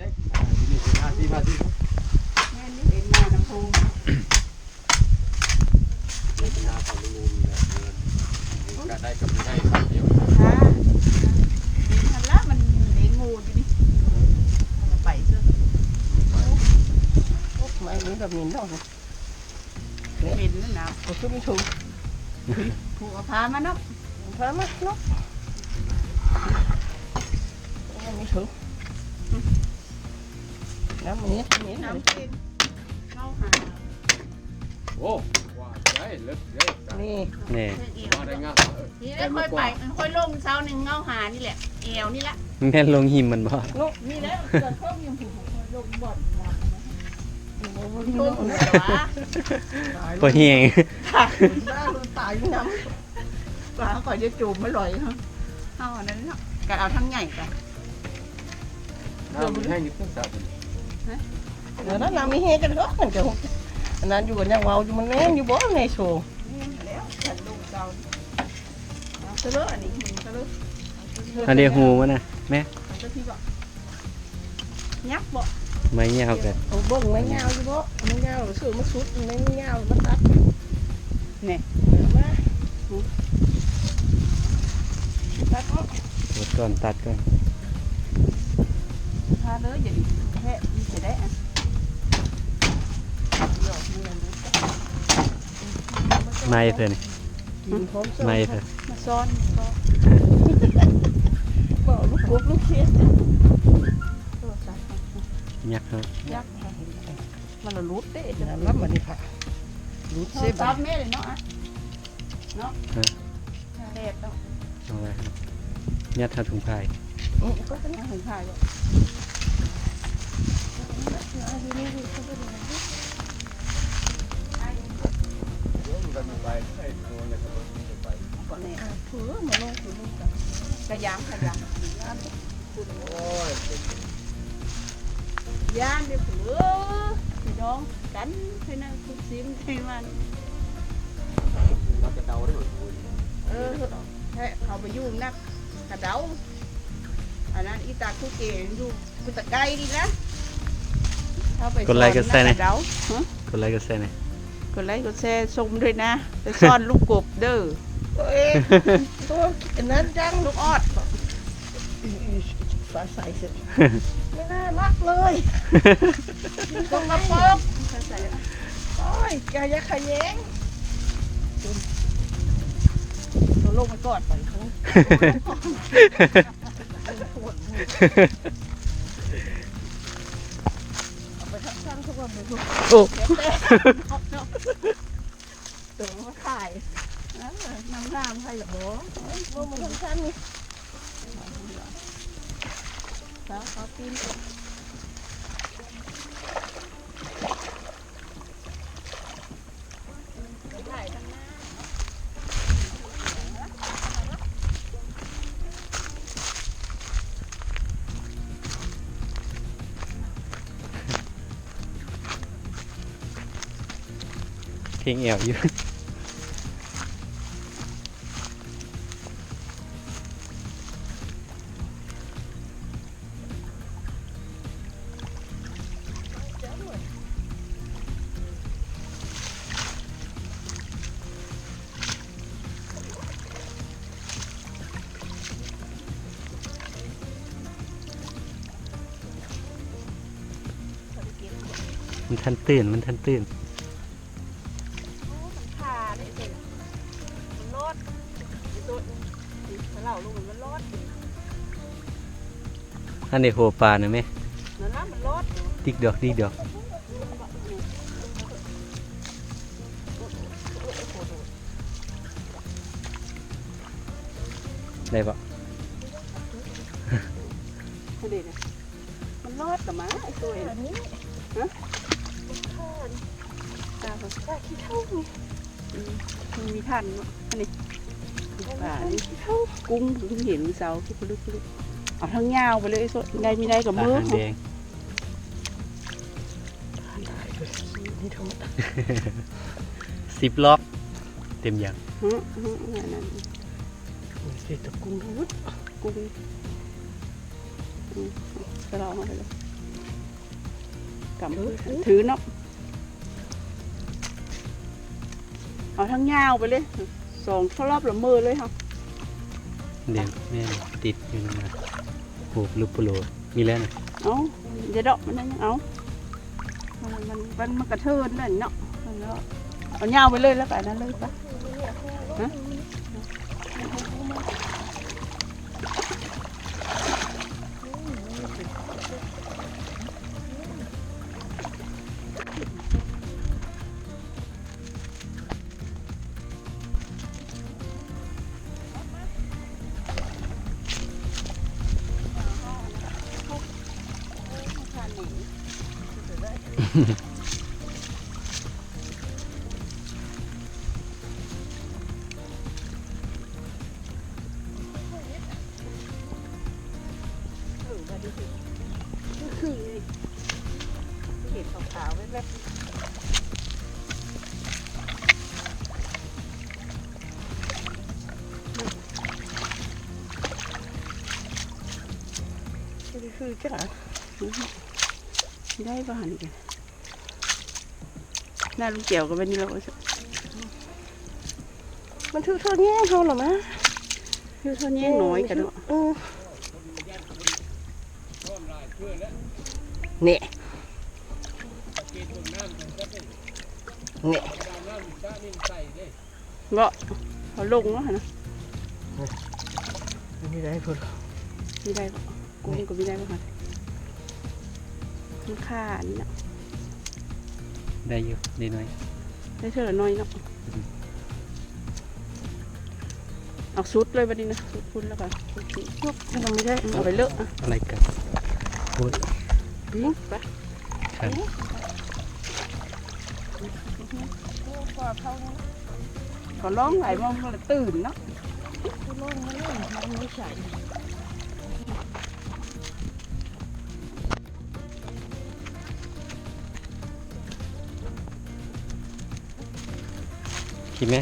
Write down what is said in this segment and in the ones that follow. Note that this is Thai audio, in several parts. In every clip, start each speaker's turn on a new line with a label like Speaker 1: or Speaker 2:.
Speaker 1: ได้นี่ห้าสิบห้าสิบ
Speaker 2: แม่นี่เห็นนาน้ำพุง
Speaker 1: เนี่ยก็ได้กับม่ได้สักเดียว
Speaker 2: ค่ะทันละมันเลี้ยงงูอยู่นี่ปเถอะ
Speaker 3: ม่รู้แบบนี้เนาะ
Speaker 2: เป็นนั่นนะ
Speaker 3: ก็คือไม่ถูก
Speaker 2: ผูกเอพามาเนาะ
Speaker 3: พามาเนาะไม่ถูก น้ำนี้นี้
Speaker 2: น้ำเป็นเข้าหา
Speaker 1: โอ้ว่าได้เลิศได้
Speaker 3: นี่
Speaker 4: นี่
Speaker 2: เพื่อเอว
Speaker 1: ว่าได้งาม
Speaker 2: นี่แหละค่อยไปค่อยลงเช้าหนึ่งเงาหานี่แหละเอวนี่ละ
Speaker 4: แม่ลงหิมมันบ่ลง
Speaker 2: นี่แหละเกิดข้อมยังผูกลงบ่อนดำนะ
Speaker 3: นี่
Speaker 2: ล
Speaker 3: น้
Speaker 2: งเหนื
Speaker 3: นะ
Speaker 2: อวะ
Speaker 4: บ่เฮียง
Speaker 2: ค่ะ
Speaker 3: บ้าตายน้ำ
Speaker 2: ปลาก่อนจะจูบไม่ลอยฮะเอาอันนั้นเนาะกันเอาทั้งใหญ่กัน
Speaker 1: น้ำมันแห้งนิดนึงจ้ะำ
Speaker 3: เดี๋ยวนั้นน้ำมีเฮกันก็มันจะอันนั้นอยู่กันยังเว้าอยู่มันแน่อยู่บ่ในโชว์
Speaker 2: นี่แล้วฉันลงเจ้าเอาเสลออันนี้หินเสลอ
Speaker 4: อันเดียวหูมันน่ะแม่
Speaker 2: เอาเสลอที่บอกยักษ์บอก
Speaker 4: ไม่ยาวกัน
Speaker 3: เอาเบิ่งไม่ยาวอยู่บ่ไม่ยาวหรือสื่อมันสุดไม่ยาวมันตัด
Speaker 2: เนี่ย
Speaker 3: มาตัด
Speaker 4: กดก่อนตัดก่อน
Speaker 2: พาเลยอย่าดิแค่มีจะ ได้อะเดี๋ยวมันเลยนะ
Speaker 4: ไม้เพิ่นนี่
Speaker 3: กินพร้อม
Speaker 4: ไม้เพิ่น
Speaker 2: มาซ่อนก็
Speaker 3: บ่ลูกกบลูกเขียด
Speaker 2: โทรศัพท์
Speaker 4: ยักษ์ครับ
Speaker 2: ยักษ์มันละรุดเด้
Speaker 3: น้ำรับมานี่ค่ะรูด
Speaker 2: โท
Speaker 3: เซ
Speaker 2: ร
Speaker 3: ฟ
Speaker 2: ศัพท์แม่เลยเนาะอะเนาะเด็ดเนาะ
Speaker 4: เอาไว้ครับยัดทาถุงผ้า
Speaker 2: ก็เป็นอาหารไทยบ่
Speaker 1: มันไปไอ้ตัวอะไรก็มันไป
Speaker 2: ก่อนเนี่ย
Speaker 3: เผือมาลงคือลู กกัน
Speaker 2: กระยางกระยาง
Speaker 1: โอ้ย
Speaker 2: ย่างเดี๋ยวผือพี่น้องกันให้นั่งคุกซิมให้มัน
Speaker 1: นักกระเดาได้หมดเลย
Speaker 2: เออแค่เขาไปยุ่งนักกระเดาอันนั้นอีตาคุกเกงอยู่กุตะไกดีนะ
Speaker 4: กดไลค์กดแชร์หน่อย
Speaker 2: กระเดาฮะ
Speaker 4: กดไลค์กดแชร์หน่อย
Speaker 2: กดไลค์กดแชร์ชมด้วยนะไปซ่อนลูกกบเด้อ
Speaker 3: ตัวเองตัวอันนั้นจัง
Speaker 2: ลูกออด
Speaker 3: ฟ้าใสเสร็จไม่น่ารักเลย
Speaker 2: ตรงกระโปง
Speaker 3: โอ้ยกายะขยง
Speaker 2: ตัวลงไปกอดไปเขา
Speaker 3: เอา ไปทักช่างทุกวันเลยทุก
Speaker 4: โอ้
Speaker 2: ตัวมาถ่ายเออน้ำน้ำใครหรอ
Speaker 3: โมมันทักช่างนี่
Speaker 2: สาวเขาปีน
Speaker 4: เพลงแอวอยู่มันทันตื่น มันทันตื่น
Speaker 2: อันนี้
Speaker 4: โหปลานะแม่
Speaker 2: นั่นนะมันรอด
Speaker 4: ดิกดอกดิกดอกได้ปะ
Speaker 2: มันดีนะมันรอดกับมาไอ้ตัว
Speaker 3: อันนี้
Speaker 2: ตาเขาตาขี้เท่านี่มันมีทันเนาะอันนี้ป่านี่ขี้เท่ากุ้งถึงเห็นเสาทุกคนลุกลุก เอาทั้งยาวไปเลยไอ้สดได้ไม่ได้กับ
Speaker 4: ปลา
Speaker 2: มือ
Speaker 4: หางแดง
Speaker 3: นี่ทั้งหมด
Speaker 4: สิบล็อกเต็มอย่าง
Speaker 2: ฮะฮะนั่นนั่น
Speaker 3: เศษตะกุ้งทั้งหมด
Speaker 2: กุ้งอืมก็ลองเอาไปเลยกำถือเนาะเอาทั้งยาวไปเลยสองเท่ารอบละมือเลยค่ะ
Speaker 4: เดี๋ยวแม่ติดอยู่นะ โอ้ลูกโปโลมีแล้วนะ
Speaker 2: เอาจะดอกมันนั่นเอามันมันมันกระเทินนั่นเนาะมันเนาะเอาไปเลยแล้วไปนั่นเลยปะฮะ คือเห็ดขาวๆแวบ
Speaker 3: คือจัง
Speaker 2: ๆได้ป่ะหันกัน น่าลูกเกี่ยวกับเป็นนี่เรา
Speaker 3: มันถือเท่านี้เท่าหรอมะ
Speaker 2: คือเท่านี้น้อยกันเนาะ
Speaker 3: เออเนี่ยเนี่ย
Speaker 2: ก็เขาลงแล้วนะ
Speaker 3: ไม่ได้พุ่น
Speaker 2: ไม่ได้ปะกุ้งก็ไม่ได้ป่ะหันมันค่าอันนี้เนาะ
Speaker 4: ได้อยู่ได้น้อย
Speaker 2: ได้เท่าน้อยเนาะเอาซุดเลยบัดนี้นะซุดพุ่นแล้วก็ซุดนี่
Speaker 3: ยกมันไม่ได้
Speaker 2: เอาไปเลอะอะ
Speaker 4: อะไรกันพูด
Speaker 2: ปิ้งไป
Speaker 4: ครับ
Speaker 2: ขอร้องไหลมองมันตื่นเนาะ
Speaker 4: คิดไกินไห
Speaker 2: ม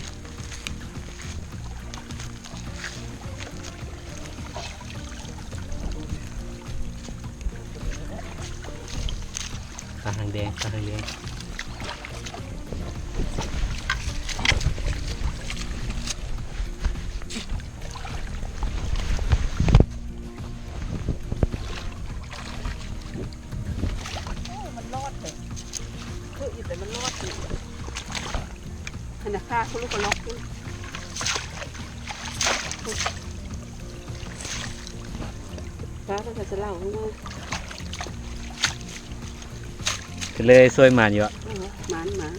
Speaker 2: ค่าเขาลูกก็ล็อกด้วยฟ้าก็จะเล่าให้ว่า
Speaker 4: ก็เลยซวยหมานอยู่อะ
Speaker 2: หมานหมาน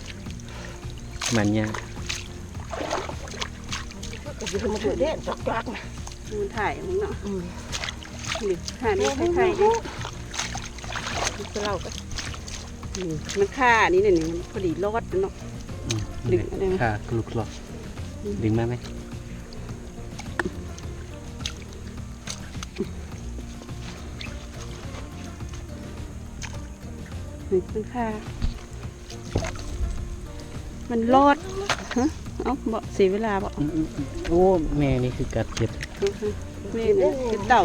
Speaker 4: หมันเนี่ย
Speaker 3: ก็จะมาถือเด่นจักจักนะ
Speaker 2: มันถ่ายมึงเนาะ
Speaker 3: อืม
Speaker 2: นี่ถ่ายนี่ถ่ายถ่ายดิ
Speaker 3: จะเล่าก็
Speaker 2: นี่มันค่านี่เนี่ยพอดีรอดเนาะ ดึงได้ไหม
Speaker 4: ค่ะกลุกหลอกดึงมาไหม
Speaker 2: นี่มันค่ามันรอดฮะเอ้าบ่เสียเวลาบ่
Speaker 4: อืมอืมอืมโอ้แม่นี่คือกัดเจ็บ
Speaker 2: แม่เนี่ยคือเต่า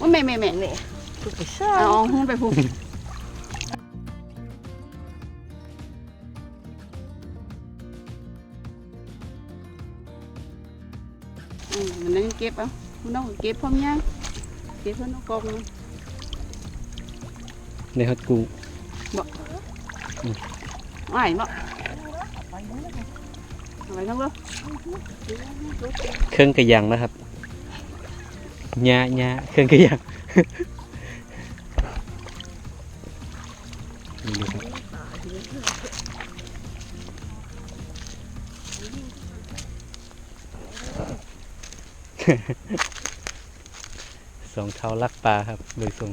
Speaker 2: ว่าแม่แม่แม่
Speaker 3: เนี่ยคือไปซ่า
Speaker 2: เอาเอาหุ้นไปพู อืมมันนั่งเก็บเอาคุณน้องเก็บพร้อมย่างเก็บพร้อมน้องกองมัน
Speaker 4: ในฮัดกุ้ง
Speaker 2: ไหวบ่เอาไว้ทั้งเลย
Speaker 4: เครื่องกระยังนะครับหญ้าหญ้าเครื่องกระยัง สองเท้าลักปลาครับโดยทรง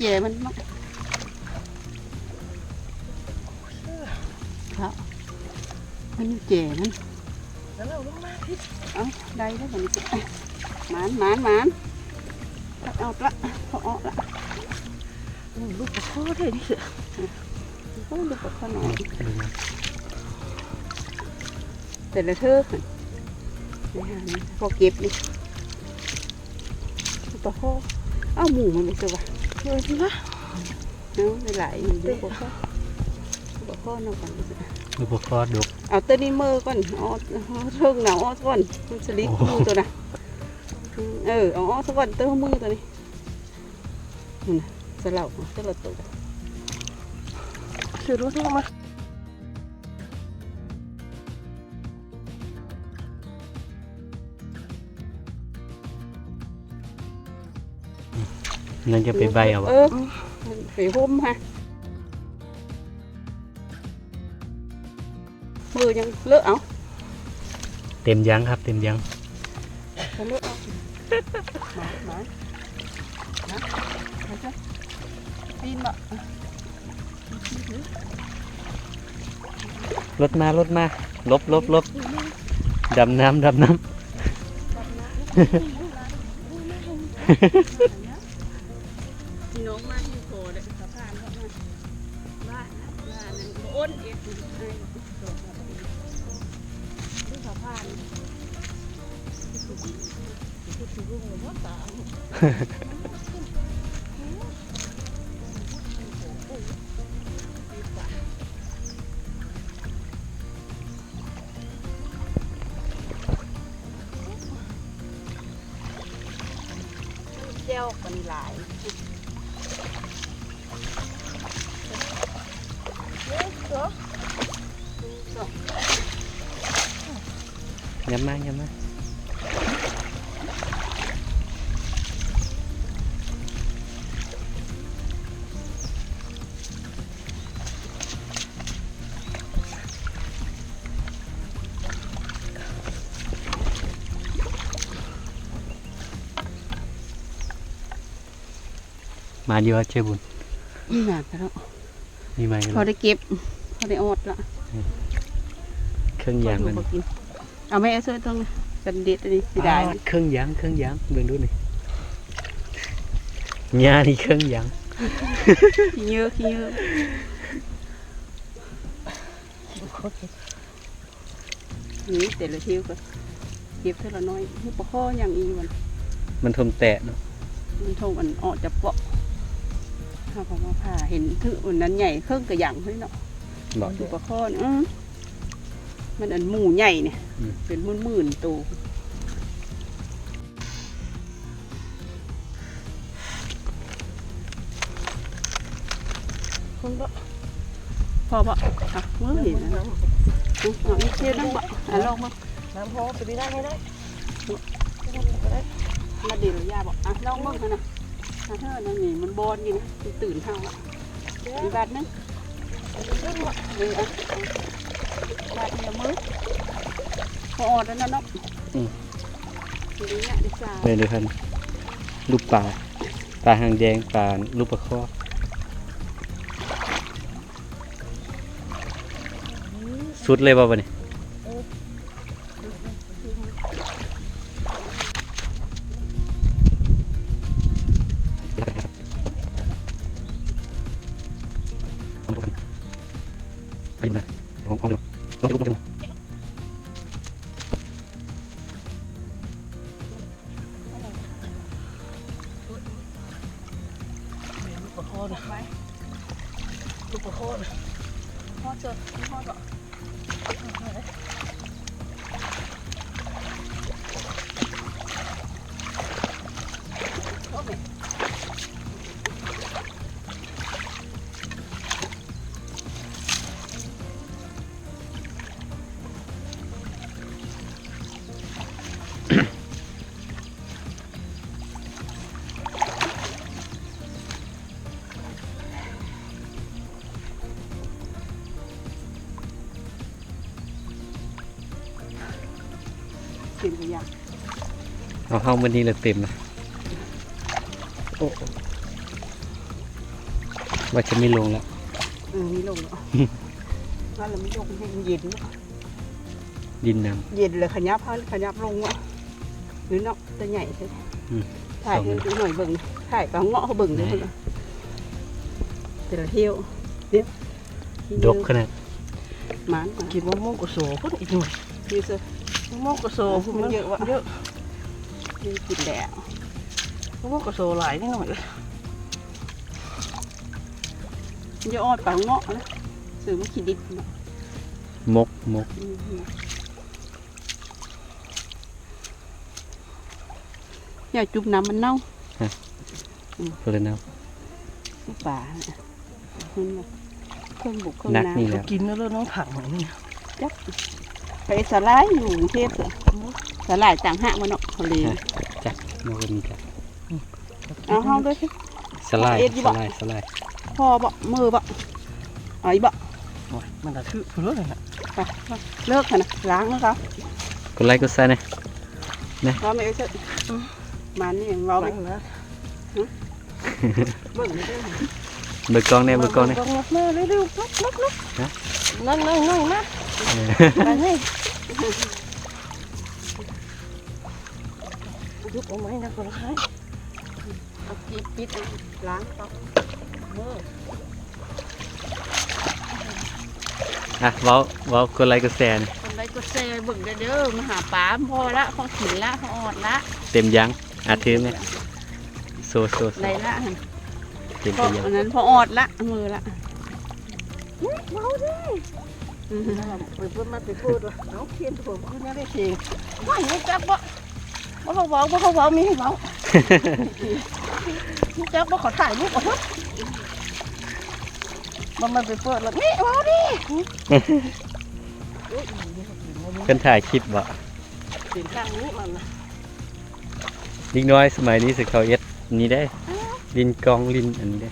Speaker 2: แย่มันมาครับมันอยู่แย่มัน
Speaker 3: แล้วเราลงมาพี่
Speaker 2: เอาได้แล้วมันจะหมานหมานหมานเอาละเอาออกละ
Speaker 3: ลูกปลาคอได้ดิเสือ
Speaker 2: ก็ดูปลาข้อหน่อย
Speaker 4: ดูนะ
Speaker 2: แต่ละเธอนี่ฮะนี่พอเก็บนี่ปลาข้อเอาหมูมันไม่ใช่ปะ
Speaker 3: เฮ้ยพี่วะ
Speaker 2: เอาไม่ไหลอยู่ดูปลาข้อปลาข้อเนาะก่อน
Speaker 4: ลูกปลาคอดก
Speaker 2: เอาตัวนี้มือก่อนเอาเอาเทิงหนาวเอก่อนมันสลิปมือตัวน่ะเออเอาอสก่อนเติมมือตัวนี้นี่นะสลับสลับตัว
Speaker 3: คือรู้ที่ลงมา
Speaker 4: นั่นจะไปใบเอาวะ
Speaker 2: เออไปห่มฮะมือยังเลอะเอา
Speaker 4: เต็มยังครับ เต็มยัง
Speaker 2: จะเลอะเอาหมาหมาหมาไปจ้ะปีนบ่
Speaker 4: รถมารถมาลบลบลบดำน้ำดำน้
Speaker 2: พี่น้องมาที่โผล่เลยสะพานเขามาบ้านนะบ้านนั้นบ่อ้นเอ็ดไอ้โดดมาดูสะพานเำ
Speaker 4: ย้ำมาย้ำมามาดีว่าเจ้าบุญ
Speaker 2: นี่หนาแต่แล้ว
Speaker 4: มีไหม
Speaker 2: พอได้เก็บ พอได้ออดละ
Speaker 4: เครื่องยางมัน
Speaker 2: พอกิน เอาไม่เอาช่วยตรงนี้กันเด็ดอันนี้สิได้
Speaker 4: อ่าเครื่องยางเครื่องยางเบิ่งดูหน่อยงานี่เครื่องยาง
Speaker 2: ขี้เยอะขี้เยอะนี่แต่ละเที่ยวก็เก็บเท่าละน้อยนี่ปลาข้ออย่างอีมัน
Speaker 4: มันทมแตะเนาะ
Speaker 2: มันทงมันออกจะเปาะถ้าพอมาผ่าเห็นถือวันนั้นใหญ่เครื่องกระหยังเฮ้ยเนาะ
Speaker 4: บอก
Speaker 2: ดูปลาข้อนี่อื้อมันอันหมูใหญ่เนี่ย
Speaker 4: อืม
Speaker 2: เป็นหมื่นหมื่นๆตัว
Speaker 3: คนละ
Speaker 2: พอปะอะมือเห็นนะ
Speaker 3: น้
Speaker 2: เอาเอาอีกเที่ยวนั่งปะอะลองมาำ
Speaker 3: น้ำพอไปได้ไม่ได้ไปได้
Speaker 2: มาดีหรือยาบอกอะลองมั่งเถอะนะอะเธอนั่นนี่มันบอลอยู่นะมันตื่นเท่าละอีกบาทนึงเอออะเอาบาทเดียวมือ พอออดแล้วนะเนาะทีนี้เนี่ยดิซ่า
Speaker 4: เลยเลยครับลูกปลาปลาหางแดงปลาลูกปลาคอสุดเลยบ่าวะนี่ ลู
Speaker 3: กปลาคอนะลูกปลาคน
Speaker 2: พ่อเจอพ่อเจอ ต็มหรือยัง
Speaker 4: เอาห้องวันนี้เลยเต็มนะโอ้ว่าจะไม่ลงแล้ว
Speaker 2: เออไม่ลงเนาะว่าเราไม่ลงให้มันเย็นเนาะ
Speaker 4: ดินน
Speaker 2: เย็นเลยขยับให้ขยับลงวะหรือเนาะตัวใหญ่ใช่ไหม
Speaker 4: อืม
Speaker 2: ถ่ายให้ดูหน่อยเบิ่งถ่ายกับเงาะเขาเบิ่งเลย
Speaker 4: ไหน
Speaker 2: เพิ่นน่ะแต่ละเที่ยวเดี๋ยวำ
Speaker 4: ดกขนาด
Speaker 2: หมันมา
Speaker 3: กินมะม่วงกระโสพุ่นอีกหน่อย
Speaker 2: ดูสิ
Speaker 3: มะม่วงกระโสพุ่น
Speaker 2: มันเยอะวะ
Speaker 3: เยอะ
Speaker 2: ดูกินแล้ว
Speaker 3: มะม่วงกระโสหลายนิดหน่อยเลย
Speaker 2: มันจะอ้อยปลาเงาะนะซื้อมาขีดดิบเนาะ
Speaker 4: มกมก
Speaker 2: อืมอย่าจุบน้ำมันเน่า
Speaker 4: เพื่อนเอา
Speaker 2: ป่าน่ะมันแบบเครื่องบุกเครื่อง
Speaker 4: นัก
Speaker 2: น้ำ
Speaker 4: นี่แหละ
Speaker 3: กินแล้วเริ่มน้องถังนี่
Speaker 2: จัก ไปสลายอยู่กรุงเทพเหรอสลายต่างหากมันเนาะเขาเลย
Speaker 4: จักมกมีกัน
Speaker 2: เอาห้องด้วยสิ
Speaker 4: สไลด์
Speaker 2: เอ็ดอยู่
Speaker 4: ส
Speaker 2: บ่
Speaker 4: ไลด์สไลด์
Speaker 2: พ่อบ่มือบ่เอาอีบ่
Speaker 3: โอ้ยมันจะถือถือเลยนะ
Speaker 2: ไปไปเลิกเถอะนะล้างแล้วครับ
Speaker 4: กดไลค์กดแชร์นะ
Speaker 2: เราไม่เอาเถอะมันนี่เราไป
Speaker 3: นั่งนะ
Speaker 2: เบิ่งไม่ได้
Speaker 4: เบิกกล้องแน่เบิกกล้องแน่
Speaker 3: มามาเร็วๆลุกลุกลุก
Speaker 4: ฮะ
Speaker 3: นั่งนั่งนั่งนะ ไปนี่ยุบเอาไหมนะคนขาย
Speaker 2: เอาปิดปิดเอาล้างต่อเมือ
Speaker 4: อะเว้าเว้ากดไลค์กดแชร์นะ
Speaker 2: คนใดก็เซ่เบิ่งเด้อมาหาปลาพอละพอขินละพอออดละ
Speaker 4: เต็มยังอะถือไหมโซโซโซ
Speaker 2: ไรละหั่น
Speaker 4: เต็ม
Speaker 2: พ
Speaker 4: ไปยัง
Speaker 2: อันนั้นพอออดละมือละเบาดิ
Speaker 3: ไปพูดมาไปพูดว่าเอาเขียนผมขึ้นมาได้เองว่าอย่างนี้จับบ่บ่เขาเว้าบ่เขาเว้ามีให้เว้านี่จับบ่ขอถ่ายรูปก่อนเถอะมันมันไปเปิดแล้วนี่เว้าดิ
Speaker 4: เพิ่นถ่ายคลิปบ่
Speaker 3: สินข้างนี้มันนะ
Speaker 4: ลิงน้อยสมัยนี้สิเขาเอ็ดนี่ได้ ลินกองลินอันนี้ได้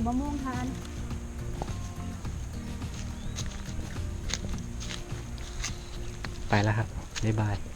Speaker 2: ก็บมะม่วงทาน
Speaker 4: ไปแล้วครับบ๊ายบาย